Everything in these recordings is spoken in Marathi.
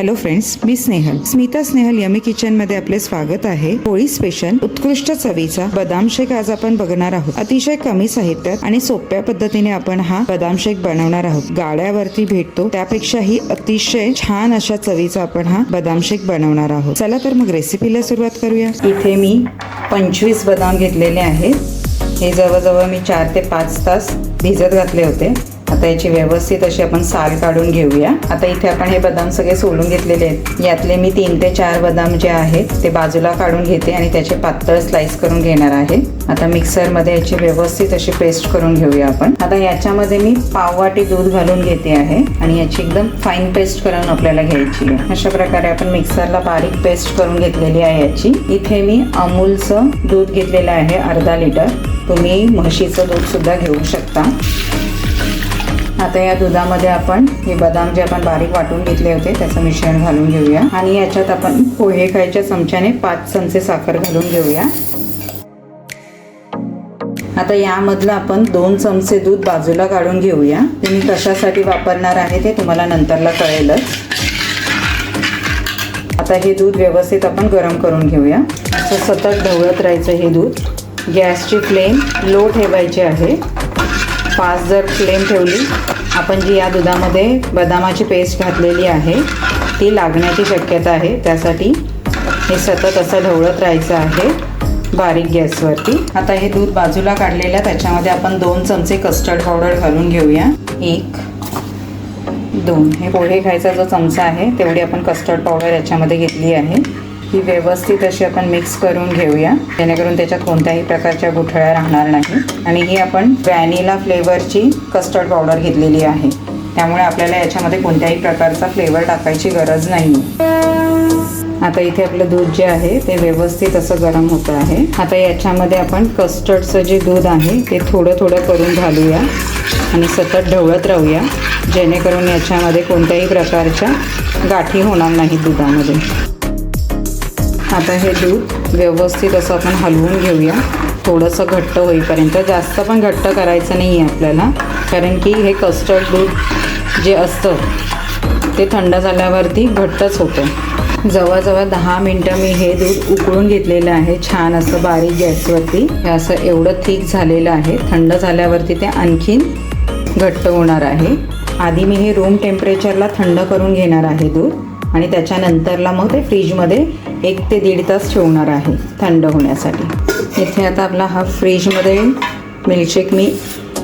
हॅलो फ्रेंड्स मी स्नेहल. स्मिता स्नेहल यमी किचनमध्ये आपले स्वागत आहे. होळी स्पेशल उत्कृष्ट चवीचा बदाम शेक आज आपण बघणार आहोत. अतिशय कमी साहित्यात आणि सोप्या पद्धतीने आपण हा बदाम शेक बनवणार आहोत. गाड्यावरती भेटतो त्यापेक्षाही अतिशय छान अशा चवीचा आपण हा बदाम शेक बनवणार आहोत. चला तर मग रेसिपीला सुरुवात करूया. इथे मी पंचवीस बदाम घेतलेले आहेत. हे जवळजवळ मी चार ते पाच तास भिजत घातले होते. आता याची व्यवस्थित अशी आपण साल काढून घेऊया. आता इथे आपण हे बदाम सगळे सोलून घेतलेले आहेत. यातले मी तीन ते चार बदाम जे आहेत ते बाजूला काढून घेते आणि त्याचे पातळ स्लाइस करून घेणार आहे. आता मिक्सरमध्ये याची व्यवस्थित अशी पेस्ट करून घेऊया आपण. आता याच्यामध्ये मी पाववाटी दूध घालून घेते आहे आणि याची एकदम फाईन पेस्ट करून आपल्याला घ्यायची आहे. अशा प्रकारे आपण मिक्सरला बारीक पेस्ट करून घेतलेली आहे याची. इथे मी अमूलचं दूध घेतलेलं आहे अर्धा लिटर. तुम्ही म्हशीचं दूध सुद्धा घेऊ शकता. आता या दुधामध्ये आपण हे बदाम जे आपण बारीक वाटून घेतले होते त्याचं मिश्रण घालून घेऊया. आणि याच्यात आपण पोहे खायच्या चमच्याने पाच चमचे साखर घालून घेऊया. आता यामधलं आपण दोन चमचे दूध बाजूला काढून घेऊया. ते मी कशासाठी वापरणार आहे ते तुम्हाला नंतरला कळेलच. आता हे दूध व्यवस्थित आपण गरम करून घेऊया. असं सतत ढवळत राहायचं हे दूध. गॅसची फ्लेम लो ठेवायची आहे. फास्ट जर फ्लेम ठेवली आपण जी या दुधामध्ये बदामाची पेस्ट घातलेली आहे ती लागण्याची शक्यता आहे. त्यासाठी हे सतत असं ढवळत राहायचं आहे बारीक गॅसवरती. आता हे दूध बाजूला काढलेलं त्याच्यामध्ये आपण दोन चमचे कस्टर्ड पावडर घालून घेऊया. एक दोन. हे पोहे खायचा जो चमचा आहे तेवढी आपण कस्टर्ड पावडर याच्यामध्ये घेतली आहे. ही व्यवस्थित अशी आपण मिक्स करून घेऊया. जेणेकरून त्याच्यात कोणत्याही प्रकारच्या गुठळ्या राहणार नाही. आणि ही आपण व्हॅनिला फ्लेवरची कस्टर्ड पावडर घेतलेली आहे. त्यामुळे आपल्याला याच्यामध्ये कोणत्याही प्रकारचा फ्लेवर टाकायची गरज नाही आता इथे आपलं दूध जे आहे ते व्यवस्थित असं गरम होतं आहे. आता याच्यामध्ये आपण कस्टर्डचं जे दूध आहे ते थोडं थोडं करून घालूया. आणि सतत ढवळत राहूया. जेणेकरून याच्यामध्ये कोणत्याही प्रकारच्या गाठी होणार नाही दुधामध्ये. आता हे दूध व्यवस्थित असं आपण हलवून घेऊया. थोडंसं घट्ट होईपर्यंत. जास्त पण घट्ट करायचं नाही आहे आपल्याला. कारण की हे कस्टर्ड दूध जे असतं ते थंड झाल्यावरती घट्टच होतं. जवळजवळ दहा मिनटं मी हे दूध उकळून घेतलेलं आहे. छान असं बारीक गॅसवरती. हे असं एवढं थिक झालेलं आहे. थंड झाल्यावरती ते आणखीन घट्ट होणार आहे. आधी मी हे रूम टेम्परेचरला थंड करून घेणार आहे दूध. आणि त्याच्यानंतरला मग ते फ्रीजमध्ये एक ते दीड तास ठेवणार आहे थंड होण्यासाठी. इथे आता आपला हा फ्रीजमध्ये मिल्कशेक मी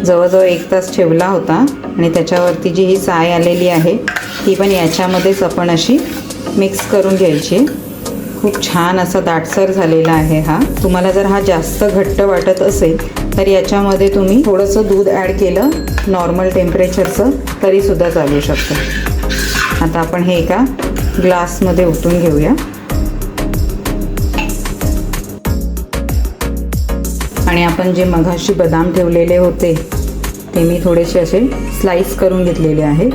जवळजवळ एक तास ठेवला होता आणि त्याच्यावरती जी ही साय आलेली आहे ती पण याच्यामध्येच आपण अशी मिक्स करून घ्यायची. खूप छान असा दाटसर झालेला आहे हा. तुम्हाला जर हा जास्त घट्ट वाटत असेल तर याच्यामध्ये तुम्ही थोडंसं दूध ॲड केलं नॉर्मल टेम्परेचरचं तरीसुद्धा चालू शकतं. आता आपण हे एका ग्लासमध्ये ओतून घेऊया. आणि आपण जे मघाशी बदाम ठेवलेले होते ते मी थोडेसे असे स्लाईस करून घेतलेले आहे.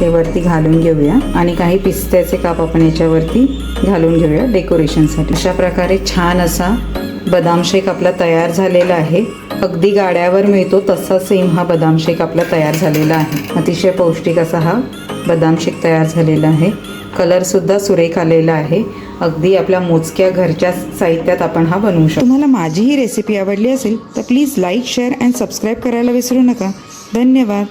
ते वरती घालून घेऊया. आणि काही पिस्त्याचे काप आपण याच्यावरती घालून घेऊया डेकोरेशनसाठी अशा प्रकारे छान असा बदाम शेक आपला तयार झालेला आहे. अगदी गाड्यावर मिळतो तसा सेम हा बदाम शेक आपला तयार झालेला आहे. अतिशय पौष्टिक असा हा बदाम शेक तयार झालेला आहे. कलरसुद्धा सुरेख आलेला आहे. अगदी आपल्या मोजक्या घरच्या साहित्यात आपण हा बनवू शकतो. तुम्हाला माझी ही रेसिपी आवडली असेल तर please like share and subscribe करायला विसरू नका. धन्यवाद.